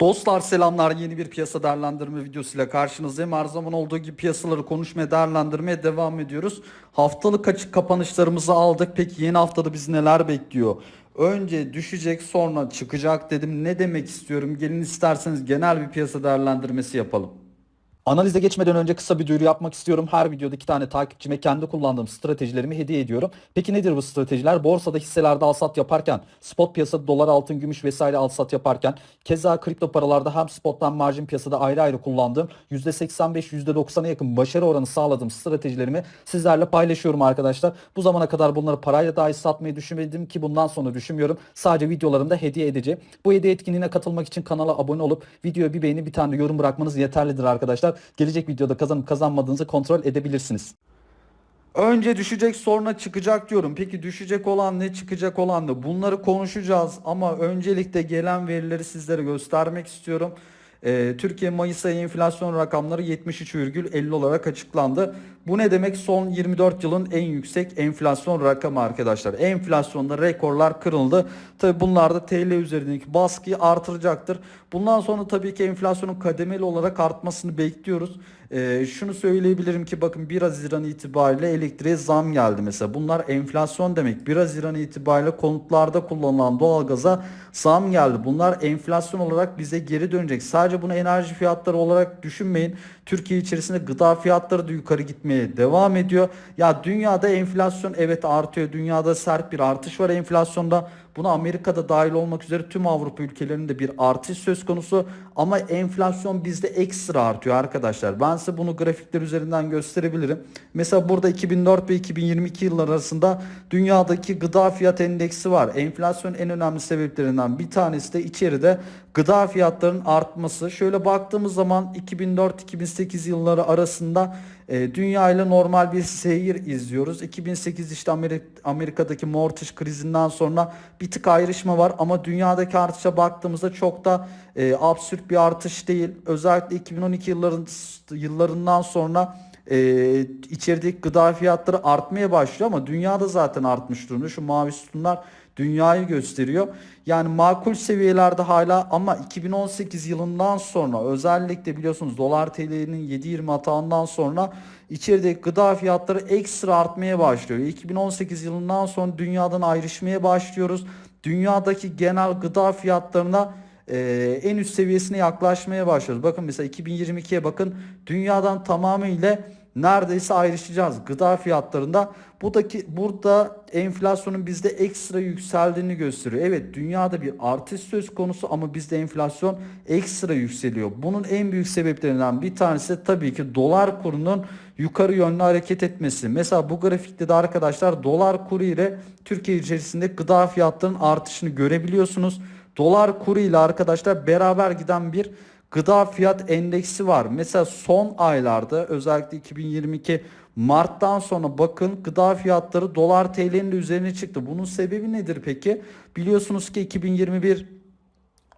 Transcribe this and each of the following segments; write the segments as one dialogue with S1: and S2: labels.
S1: Dostlar selamlar yeni bir piyasa değerlendirme videosuyla karşınızdayım. Her zaman olduğu gibi piyasaları konuşmaya değerlendirmeye devam ediyoruz. Haftalık açık kapanışlarımızı aldık. Peki yeni haftada bizi neler bekliyor? Önce düşecek sonra çıkacak dedim. Ne demek istiyorum? Gelin isterseniz genel bir piyasa değerlendirmesi yapalım. Analize geçmeden önce kısa bir duyuru yapmak istiyorum. Her videoda iki tane takipçime kendi kullandığım stratejilerimi hediye ediyorum. Peki nedir bu stratejiler? Borsada hisselerde al sat yaparken, spot piyasada dolar, altın, gümüş vesaire al sat yaparken, keza kripto paralarda hem spot hem marjin piyasada ayrı ayrı kullandığım %85 %90'a yakın başarı oranı sağladığım stratejilerimi sizlerle paylaşıyorum arkadaşlar. Bu zamana kadar bunları parayla dahi satmayı düşünmedim ki bundan sonra düşünmüyorum. Sadece videolarımda hediye edeceğim. Bu hediye etkinliğine katılmak için kanala abone olup videoya bir beğeni bir tane yorum bırakmanız yeterlidir arkadaşlar. Gelecek videoda kazanıp kazanmadığınızı kontrol edebilirsiniz. Önce düşecek sonra çıkacak diyorum. Peki düşecek olan ne çıkacak olan ne? Bunları konuşacağız ama öncelikle gelen verileri sizlere göstermek istiyorum. Ee, Türkiye Mayıs ayı enflasyon rakamları 73,50 olarak açıklandı. Bu ne demek? Son 24 yılın en yüksek enflasyon rakamı arkadaşlar. Enflasyonda rekorlar kırıldı. Tabi bunlar da TL üzerindeki baskıyı artıracaktır. Bundan sonra tabii ki enflasyonun kademeli olarak artmasını bekliyoruz. Ee, şunu söyleyebilirim ki bakın 1 Haziran itibariyle elektriğe zam geldi mesela. Bunlar enflasyon demek. 1 Haziran itibariyle konutlarda kullanılan doğalgaza zam geldi. Bunlar enflasyon olarak bize geri dönecek. Sadece bunu enerji fiyatları olarak düşünmeyin. Türkiye içerisinde gıda fiyatları da yukarı gitmeye devam ediyor. Ya dünyada enflasyon evet artıyor. Dünyada sert bir artış var enflasyonda. Buna Amerika'da dahil olmak üzere tüm Avrupa ülkelerinde bir artış söz konusu. Ama enflasyon bizde ekstra artıyor arkadaşlar. Ben size bunu grafikler üzerinden gösterebilirim. Mesela burada 2004 ve 2022 yıllar arasında dünyadaki gıda fiyat endeksi var. Enflasyonun en önemli sebeplerinden bir tanesi de içeride gıda fiyatlarının artması. Şöyle baktığımız zaman 2004-2008 yılları arasında e, dünya ile normal bir seyir izliyoruz. 2008 işte Amerik Amerika'daki mortgage krizinden sonra bir tık ayrışma var ama dünyadaki artışa baktığımızda çok da e, absürt bir artış değil. Özellikle 2012 yılların yıllarından sonra e, içerideki gıda fiyatları artmaya başlıyor ama dünyada zaten artmış durumda. Şu mavi sütunlar dünyayı gösteriyor. Yani makul seviyelerde hala ama 2018 yılından sonra özellikle biliyorsunuz dolar TL'nin 7.20 hatağından sonra içerideki gıda fiyatları ekstra artmaya başlıyor. 2018 yılından sonra dünyadan ayrışmaya başlıyoruz. Dünyadaki genel gıda fiyatlarına e, en üst seviyesine yaklaşmaya başlıyoruz. Bakın mesela 2022'ye bakın dünyadan tamamıyla neredeyse ayrışacağız gıda fiyatlarında. Buradaki burada enflasyonun bizde ekstra yükseldiğini gösteriyor. Evet dünyada bir artış söz konusu ama bizde enflasyon ekstra yükseliyor. Bunun en büyük sebeplerinden bir tanesi tabii ki dolar kurunun yukarı yönlü hareket etmesi. Mesela bu grafikte de arkadaşlar dolar kuru ile Türkiye içerisinde gıda fiyatlarının artışını görebiliyorsunuz. Dolar kuru ile arkadaşlar beraber giden bir gıda fiyat endeksi var. Mesela son aylarda özellikle 2022 Mart'tan sonra bakın gıda fiyatları dolar TL'nin üzerine çıktı. Bunun sebebi nedir peki? Biliyorsunuz ki 2021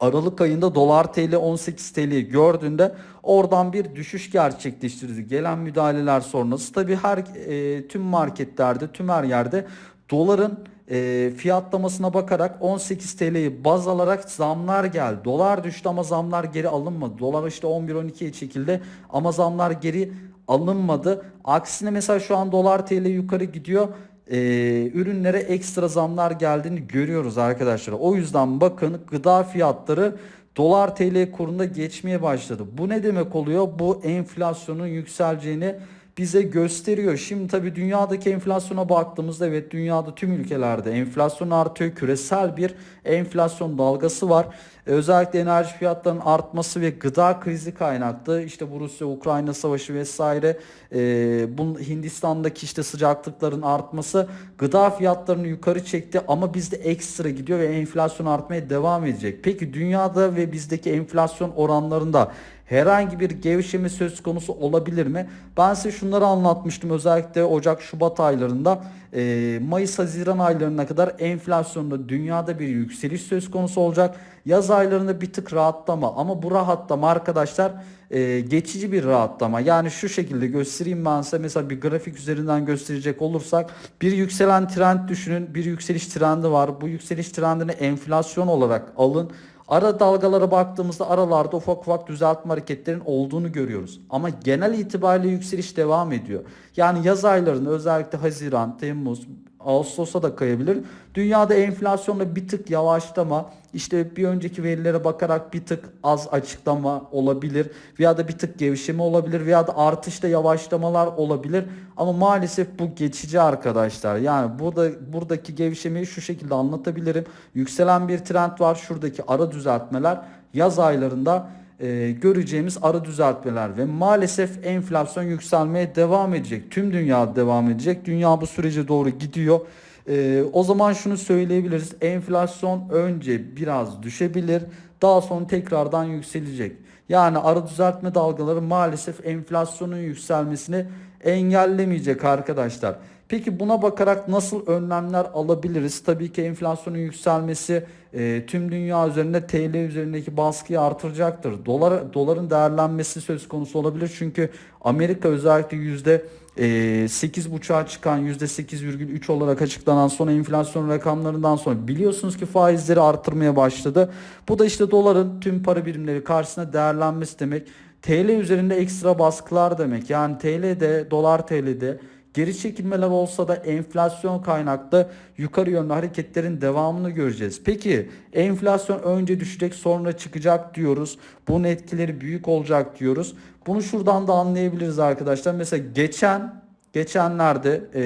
S1: Aralık ayında dolar TL 18 TL'yi gördüğünde oradan bir düşüş gerçekleştirdi. Gelen müdahaleler sonrası tabi her e, tüm marketlerde tüm her yerde doların e, fiyatlamasına bakarak 18 TL'yi baz alarak zamlar geldi. Dolar düştü ama zamlar geri alınmadı. Dolar işte 11-12'ye çekildi ama zamlar geri alınmadı. Aksine mesela şu an dolar TL yukarı gidiyor. Ee, ürünlere ekstra zamlar geldiğini görüyoruz arkadaşlar. O yüzden bakın gıda fiyatları dolar TL kurunda geçmeye başladı. Bu ne demek oluyor? Bu enflasyonun yükseleceğini bize gösteriyor. Şimdi tabii dünyadaki enflasyona baktığımızda evet dünyada tüm ülkelerde enflasyon artıyor. Küresel bir enflasyon dalgası var. Ee, özellikle enerji fiyatlarının artması ve gıda krizi kaynaklı işte bu Rusya-Ukrayna savaşı vesaire e, bunun Hindistan'daki işte sıcaklıkların artması gıda fiyatlarını yukarı çekti ama bizde ekstra gidiyor ve enflasyon artmaya devam edecek. Peki dünyada ve bizdeki enflasyon oranlarında herhangi bir gevşeme söz konusu olabilir mi? Ben size şunları anlatmıştım özellikle Ocak Şubat aylarında e, Mayıs Haziran aylarına kadar enflasyonda dünyada bir yükseliş söz konusu olacak. Yaz aylarında bir tık rahatlama ama bu rahatlama arkadaşlar e, geçici bir rahatlama. Yani şu şekilde göstereyim ben size mesela bir grafik üzerinden gösterecek olursak bir yükselen trend düşünün bir yükseliş trendi var. Bu yükseliş trendini enflasyon olarak alın. Ara dalgalara baktığımızda aralarda ufak ufak düzeltme hareketlerin olduğunu görüyoruz. Ama genel itibariyle yükseliş devam ediyor. Yani yaz aylarında özellikle Haziran, Temmuz, Ağustos'a da kayabilir. Dünyada enflasyonda bir tık yavaşlama, işte bir önceki verilere bakarak bir tık az açıklama olabilir veya da bir tık gevşeme olabilir veya da artışta yavaşlamalar olabilir. Ama maalesef bu geçici arkadaşlar. Yani burada buradaki gevşemeyi şu şekilde anlatabilirim. Yükselen bir trend var. Şuradaki ara düzeltmeler yaz aylarında e, göreceğimiz ara düzeltmeler ve maalesef enflasyon yükselmeye devam edecek. Tüm dünya devam edecek. Dünya bu sürece doğru gidiyor. E, o zaman şunu söyleyebiliriz. Enflasyon önce biraz düşebilir. Daha sonra tekrardan yükselecek. Yani ara düzeltme dalgaları maalesef enflasyonun yükselmesini engellemeyecek arkadaşlar. Peki buna bakarak nasıl önlemler alabiliriz? Tabii ki enflasyonun yükselmesi e, tüm dünya üzerinde TL üzerindeki baskıyı artıracaktır. Dolar doların değerlenmesi söz konusu olabilir. Çünkü Amerika özellikle yüzde e, 8.5'a çıkan %8,3 olarak açıklanan son enflasyon rakamlarından sonra biliyorsunuz ki faizleri artırmaya başladı. Bu da işte doların tüm para birimleri karşısında değerlenmesi demek. TL üzerinde ekstra baskılar demek. Yani TL'de, dolar TL'de Geri çekilmeler olsa da enflasyon kaynaklı yukarı yönlü hareketlerin devamını göreceğiz. Peki enflasyon önce düşecek sonra çıkacak diyoruz. Bunun etkileri büyük olacak diyoruz. Bunu şuradan da anlayabiliriz arkadaşlar. Mesela geçen geçenlerde e,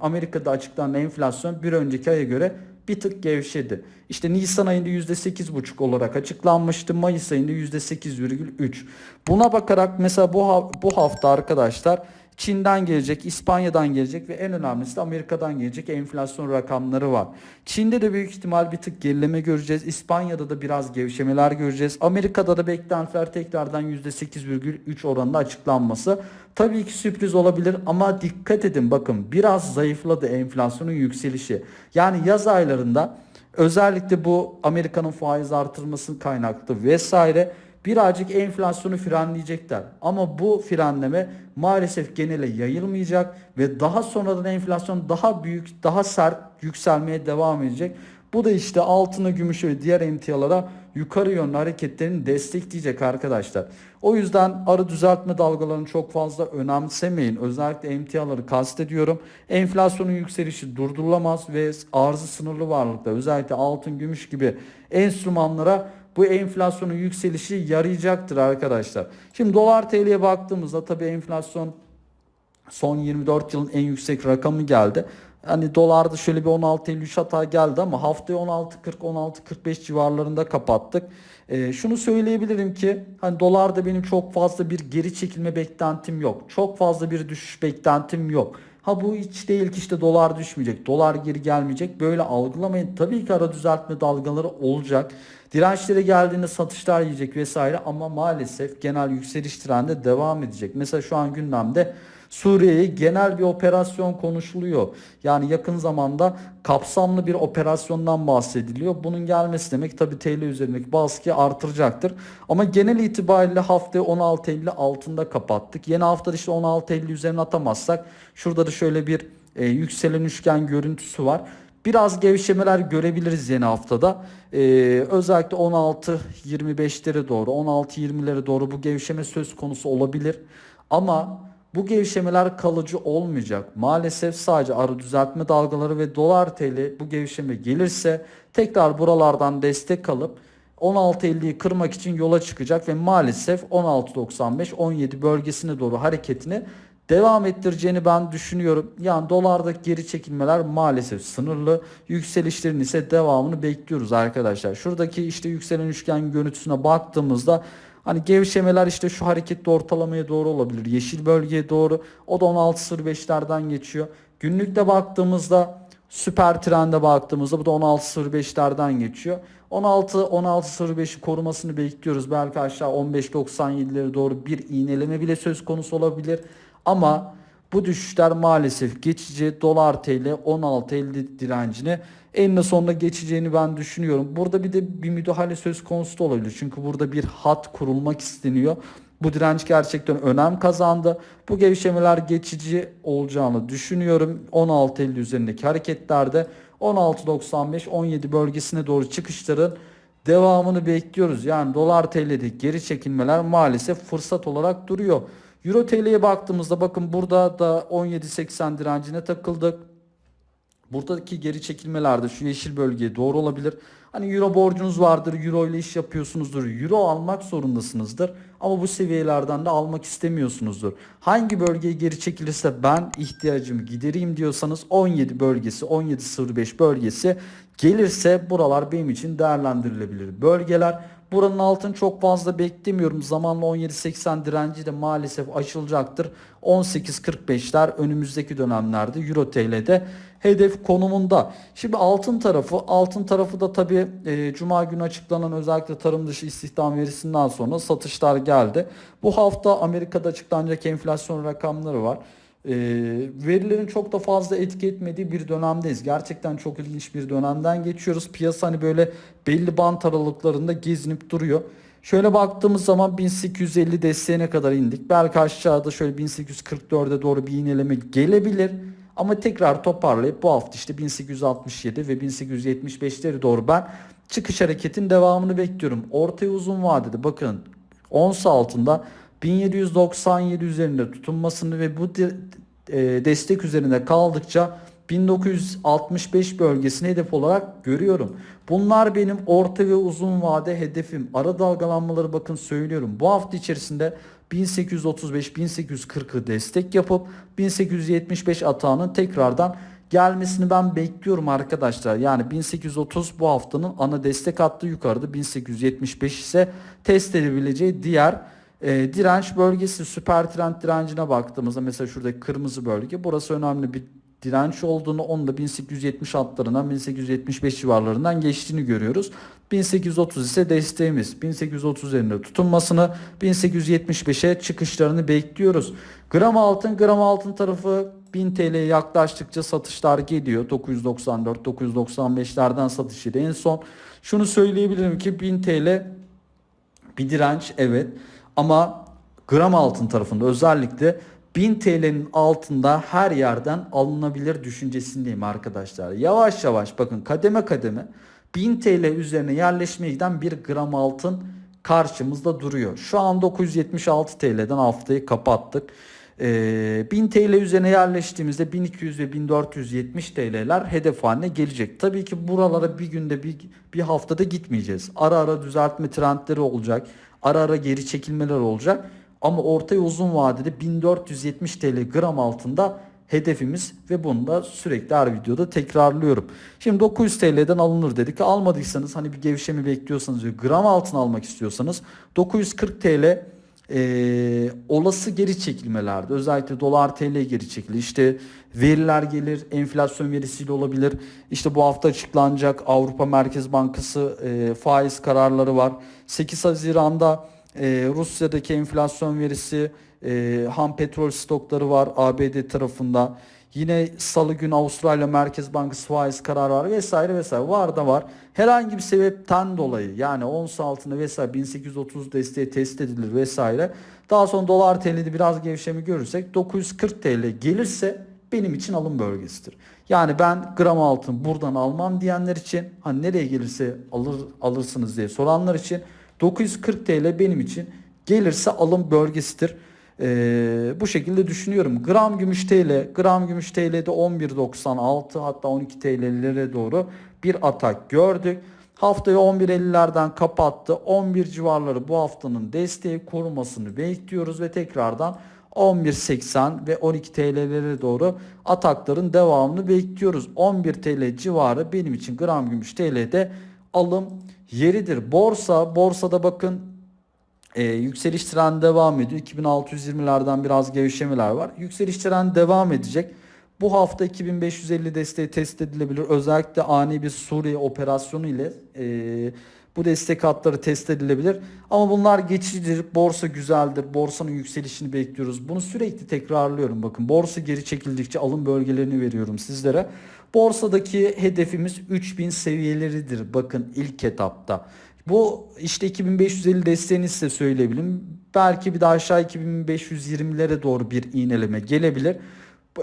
S1: Amerika'da açıklanan enflasyon bir önceki aya göre bir tık gevşedi. İşte Nisan ayında %8,5 olarak açıklanmıştı. Mayıs ayında %8,3. Buna bakarak mesela bu bu hafta arkadaşlar Çin'den gelecek, İspanya'dan gelecek ve en önemlisi de Amerika'dan gelecek enflasyon rakamları var. Çin'de de büyük ihtimal bir tık gerileme göreceğiz. İspanya'da da biraz gevşemeler göreceğiz. Amerika'da da beklentiler tekrardan %8,3 oranında açıklanması. Tabii ki sürpriz olabilir ama dikkat edin bakın biraz zayıfladı enflasyonun yükselişi. Yani yaz aylarında özellikle bu Amerika'nın faiz artırmasının kaynaklı vesaire birazcık enflasyonu frenleyecekler. Ama bu frenleme maalesef genele yayılmayacak ve daha sonradan enflasyon daha büyük, daha sert yükselmeye devam edecek. Bu da işte altına, gümüşe ve diğer emtialara yukarı yönlü hareketlerini destekleyecek arkadaşlar. O yüzden arı düzeltme dalgalarını çok fazla önemsemeyin. Özellikle emtiaları kastediyorum. Enflasyonun yükselişi durdurulamaz ve arzı sınırlı varlıklar özellikle altın, gümüş gibi enstrümanlara bu enflasyonun yükselişi yarayacaktır arkadaşlar. Şimdi dolar TL'ye baktığımızda tabii enflasyon son 24 yılın en yüksek rakamı geldi. Hani dolarda şöyle bir 16.53 hata geldi ama haftaya 16.40-16.45 civarlarında kapattık. Ee, şunu söyleyebilirim ki hani dolarda benim çok fazla bir geri çekilme beklentim yok. Çok fazla bir düşüş beklentim yok. Ha bu hiç değil ki işte dolar düşmeyecek, dolar geri gelmeyecek. Böyle algılamayın. Tabii ki ara düzeltme dalgaları olacak. Dirençlere geldiğinde satışlar yiyecek vesaire ama maalesef genel yükseliş trendi devam edecek. Mesela şu an gündemde Suriye'ye genel bir operasyon konuşuluyor. Yani yakın zamanda kapsamlı bir operasyondan bahsediliyor. Bunun gelmesi demek tabii TL üzerindeki baskıyı artıracaktır. Ama genel itibariyle haftayı 16.50 altında kapattık. Yeni haftada işte 16.50 üzerine atamazsak şurada da şöyle bir e, yükselen üçgen görüntüsü var. Biraz gevşemeler görebiliriz yeni haftada. Ee, özellikle 16-25'lere doğru, 16-20'lere doğru bu gevşeme söz konusu olabilir. Ama bu gevşemeler kalıcı olmayacak. Maalesef sadece arı düzeltme dalgaları ve dolar TL bu gevşeme gelirse tekrar buralardan destek alıp 16.50'yi kırmak için yola çıkacak ve maalesef 16.95-17 bölgesine doğru hareketini devam ettireceğini ben düşünüyorum. Yani dolardaki geri çekilmeler maalesef sınırlı. Yükselişlerin ise devamını bekliyoruz arkadaşlar. Şuradaki işte yükselen üçgen görüntüsüne baktığımızda Hani gevşemeler işte şu hareketli ortalamaya doğru olabilir. Yeşil bölgeye doğru. O da 16.05'lerden geçiyor. Günlükte baktığımızda süper trende baktığımızda bu da 16.05'lerden geçiyor. 16 16.05'i korumasını bekliyoruz. Belki aşağı 15.97'lere doğru bir iğneleme bile söz konusu olabilir. Ama bu düşüşler maalesef geçici. Dolar TL 16.50 direncini eninde sonunda geçeceğini ben düşünüyorum. Burada bir de bir müdahale söz konusu da olabilir. Çünkü burada bir hat kurulmak isteniyor. Bu direnç gerçekten önem kazandı. Bu gevşemeler geçici olacağını düşünüyorum. 16.50 üzerindeki hareketlerde 16.95-17 bölgesine doğru çıkışların devamını bekliyoruz. Yani dolar TL'deki geri çekilmeler maalesef fırsat olarak duruyor. Euro TL'ye baktığımızda bakın burada da 17.80 direncine takıldık. Buradaki geri çekilmelerde şu yeşil bölgeye doğru olabilir. Hani euro borcunuz vardır, euro ile iş yapıyorsunuzdur, euro almak zorundasınızdır. Ama bu seviyelerden de almak istemiyorsunuzdur. Hangi bölgeye geri çekilirse ben ihtiyacımı gidereyim diyorsanız 17 bölgesi, 17.05 bölgesi gelirse buralar benim için değerlendirilebilir bölgeler. Buranın altını çok fazla beklemiyorum. Zamanla 17.80 direnci de maalesef aşılacaktır. 18.45'ler önümüzdeki dönemlerde Euro TL'de hedef konumunda. Şimdi altın tarafı, altın tarafı da tabii e, Cuma günü açıklanan özellikle tarım dışı istihdam verisinden sonra satışlar geldi. Bu hafta Amerika'da açıklanacak enflasyon rakamları var. E, verilerin çok da fazla etki etmediği bir dönemdeyiz. Gerçekten çok ilginç bir dönemden geçiyoruz. Piyasa hani böyle belli bant aralıklarında gezinip duruyor. Şöyle baktığımız zaman 1850 desteğine kadar indik. Belki aşağıda şöyle 1844'e doğru bir iğneleme gelebilir. Ama tekrar toparlayıp bu hafta işte 1867 ve 1875'leri doğru ben çıkış hareketin devamını bekliyorum. Ortaya uzun vadede bakın ons altında 1797 üzerinde tutunmasını ve bu e, destek üzerinde kaldıkça 1965 bölgesini hedef olarak görüyorum. Bunlar benim orta ve uzun vade hedefim. Ara dalgalanmaları bakın söylüyorum. Bu hafta içerisinde 1835-1840'ı destek yapıp 1875 atağının tekrardan gelmesini ben bekliyorum arkadaşlar. Yani 1830 bu haftanın ana destek hattı yukarıda 1875 ise test edebileceği diğer e, direnç bölgesi süper trend direncine baktığımızda mesela şuradaki kırmızı bölge burası önemli bir direnç olduğunu onu da 1870 hatlarından 1875 civarlarından geçtiğini görüyoruz. 1830 ise desteğimiz. 1830 üzerinde tutunmasını 1875'e çıkışlarını bekliyoruz. Gram altın gram altın tarafı 1000 TL'ye yaklaştıkça satışlar geliyor. 994 995'lerden satışıydı en son. Şunu söyleyebilirim ki 1000 TL bir direnç evet ama gram altın tarafında özellikle 1000 TL'nin altında her yerden alınabilir düşüncesindeyim arkadaşlar. Yavaş yavaş bakın kademe kademe 1000 TL üzerine yerleşmeye giden bir gram altın karşımızda duruyor. Şu an 976 TL'den haftayı kapattık. Ee, 1000 TL üzerine yerleştiğimizde 1200 ve 1470 TL'ler hedef haline gelecek. Tabii ki buralara bir günde bir, bir haftada gitmeyeceğiz. Ara ara düzeltme trendleri olacak. Ara ara geri çekilmeler olacak. Ama ortaya uzun vadede 1470 TL gram altında hedefimiz ve bunu da sürekli her videoda tekrarlıyorum. Şimdi 900 TL'den alınır dedik. Almadıysanız hani bir gevşeme bekliyorsanız gram altın almak istiyorsanız 940 TL e, olası geri çekilmelerde özellikle dolar TL geri çekilir. İşte veriler gelir, enflasyon verisiyle olabilir. İşte bu hafta açıklanacak Avrupa Merkez Bankası e, faiz kararları var. 8 Haziran'da e, Rusya'daki enflasyon verisi, e, ham petrol stokları var ABD tarafında. Yine salı günü Avustralya Merkez Bankası faiz kararı var vesaire vesaire var da var. Herhangi bir sebepten dolayı yani ons altında vesaire 1830 desteği test edilir vesaire. Daha sonra dolar TL'de biraz gevşeme görürsek 940 TL gelirse benim için alım bölgesidir. Yani ben gram altın buradan almam diyenler için hani nereye gelirse alır alırsınız diye soranlar için 940 TL benim için gelirse alım bölgesidir. Ee, bu şekilde düşünüyorum. Gram gümüş TL, gram gümüş TL'de 11.96 hatta 12 TL'lere doğru bir atak gördük. Haftayı 11.50'lerden kapattı. 11 civarları bu haftanın desteği korumasını bekliyoruz ve tekrardan 11.80 ve 12 TL'lere doğru atakların devamını bekliyoruz. 11 TL civarı benim için gram gümüş TL'de alım yeridir. Borsa, borsada bakın e, yükseliş trendi devam ediyor. 2620'lerden biraz gevşemeler var. Yükseliş trendi devam edecek. Bu hafta 2550 desteği test edilebilir. Özellikle ani bir Suriye operasyonu ile e, bu destek hatları test edilebilir. Ama bunlar geçicidir. Borsa güzeldir. Borsanın yükselişini bekliyoruz. Bunu sürekli tekrarlıyorum. Bakın borsa geri çekildikçe alım bölgelerini veriyorum sizlere. Borsadaki hedefimiz 3000 seviyeleridir. Bakın ilk etapta. Bu işte 2550 desteğini size söyleyebilirim. Belki bir daha aşağı 2520'lere doğru bir iğneleme gelebilir.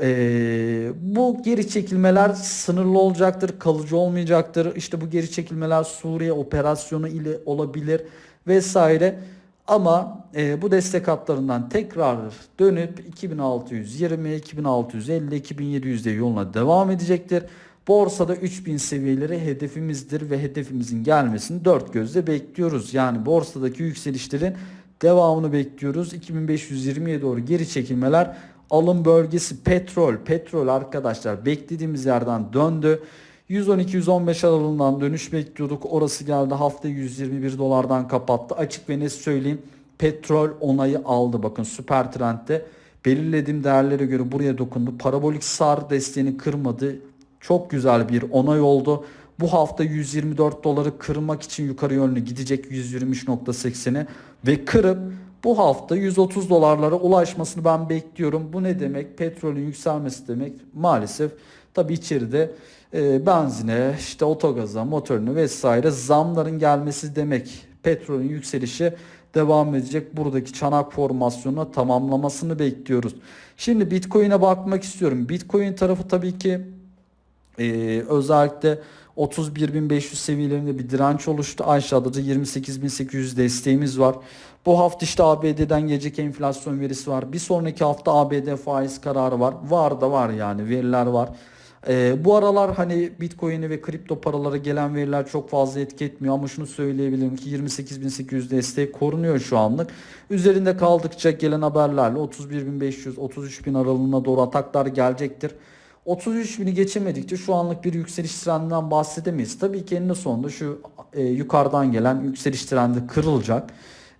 S1: Ee, bu geri çekilmeler sınırlı olacaktır, kalıcı olmayacaktır. İşte bu geri çekilmeler Suriye operasyonu ile olabilir vesaire. Ama e, bu destek hatlarından tekrar dönüp 2620, 2650, 2700 de yoluna devam edecektir. Borsada 3000 seviyeleri hedefimizdir ve hedefimizin gelmesini dört gözle bekliyoruz. Yani borsadaki yükselişlerin devamını bekliyoruz. 2520'ye doğru geri çekilmeler alım bölgesi petrol. Petrol arkadaşlar beklediğimiz yerden döndü. 112-115 aralığından dönüş bekliyorduk. Orası geldi hafta 121 dolardan kapattı. Açık ve net söyleyeyim. Petrol onayı aldı. Bakın süper trendde belirlediğim değerlere göre buraya dokundu. Parabolik sar desteğini kırmadı. Çok güzel bir onay oldu. Bu hafta 124 doları kırmak için yukarı yönlü gidecek 123.80'e ve kırıp bu hafta 130 dolarlara ulaşmasını ben bekliyorum. Bu ne demek? Petrolün yükselmesi demek. Maalesef tabi içeride e, benzine, işte otogaza, motorunu vesaire zamların gelmesi demek. Petrolün yükselişi devam edecek. Buradaki çanak formasyonuna tamamlamasını bekliyoruz. Şimdi Bitcoin'e bakmak istiyorum. Bitcoin tarafı tabii ki ee, özellikle 31.500 seviyelerinde bir direnç oluştu. Aşağıda da 28.800 desteğimiz var. Bu hafta işte ABD'den gelecek enflasyon verisi var. Bir sonraki hafta ABD faiz kararı var. Var da var yani veriler var. Ee, bu aralar hani Bitcoin'e ve kripto paralara gelen veriler çok fazla etki etmiyor ama şunu söyleyebilirim ki 28.800 destek korunuyor şu anlık. Üzerinde kaldıkça gelen haberlerle 31.500 33.000 aralığına doğru ataklar gelecektir. 33 bini geçemedikçe şu anlık bir yükseliş trendinden bahsedemeyiz. Tabii ki eninde sonunda şu e, yukarıdan gelen yükseliş trendi kırılacak.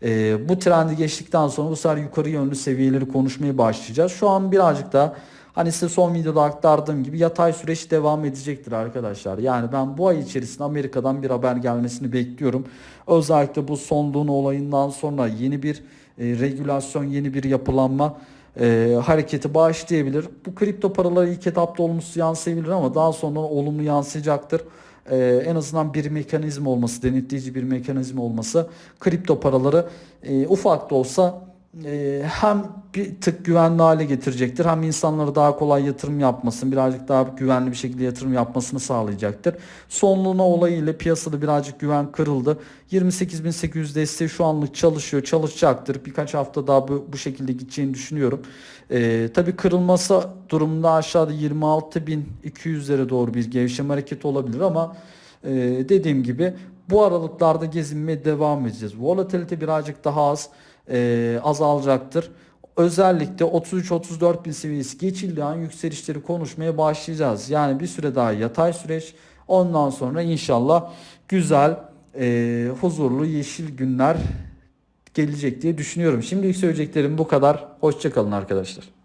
S1: E, bu trendi geçtikten sonra bu sefer yukarı yönlü seviyeleri konuşmaya başlayacağız. Şu an birazcık daha hani size son videoda aktardığım gibi yatay süreç devam edecektir arkadaşlar. Yani ben bu ay içerisinde Amerika'dan bir haber gelmesini bekliyorum. Özellikle bu son olayından sonra yeni bir e, regülasyon, yeni bir yapılanma e, hareketi başlayabilir. Bu kripto paralar ilk etapta olumsuz yansıyabilir ama daha sonra olumlu yansıyacaktır. E, en azından bir mekanizma olması, denetleyici bir mekanizma olması kripto paraları e, ufak da olsa hem bir tık güvenli hale getirecektir hem insanları daha kolay yatırım yapmasını birazcık daha güvenli bir şekilde yatırım yapmasını sağlayacaktır. Sonluğuna olayı ile piyasada birazcık güven kırıldı. 28.800 desteği şu anlık çalışıyor çalışacaktır. Birkaç hafta daha bu, bu şekilde gideceğini düşünüyorum. E, tabii kırılması durumunda aşağıda 26.200'lere doğru bir gevşeme hareketi olabilir ama e, dediğim gibi bu aralıklarda gezinmeye devam edeceğiz. Volatilite birazcık daha az e, azalacaktır. Özellikle 33-34 bin seviyesi geçildiği an yükselişleri konuşmaya başlayacağız. Yani bir süre daha yatay süreç. Ondan sonra inşallah güzel, e, huzurlu, yeşil günler gelecek diye düşünüyorum. Şimdilik söyleyeceklerim bu kadar. Hoşçakalın arkadaşlar.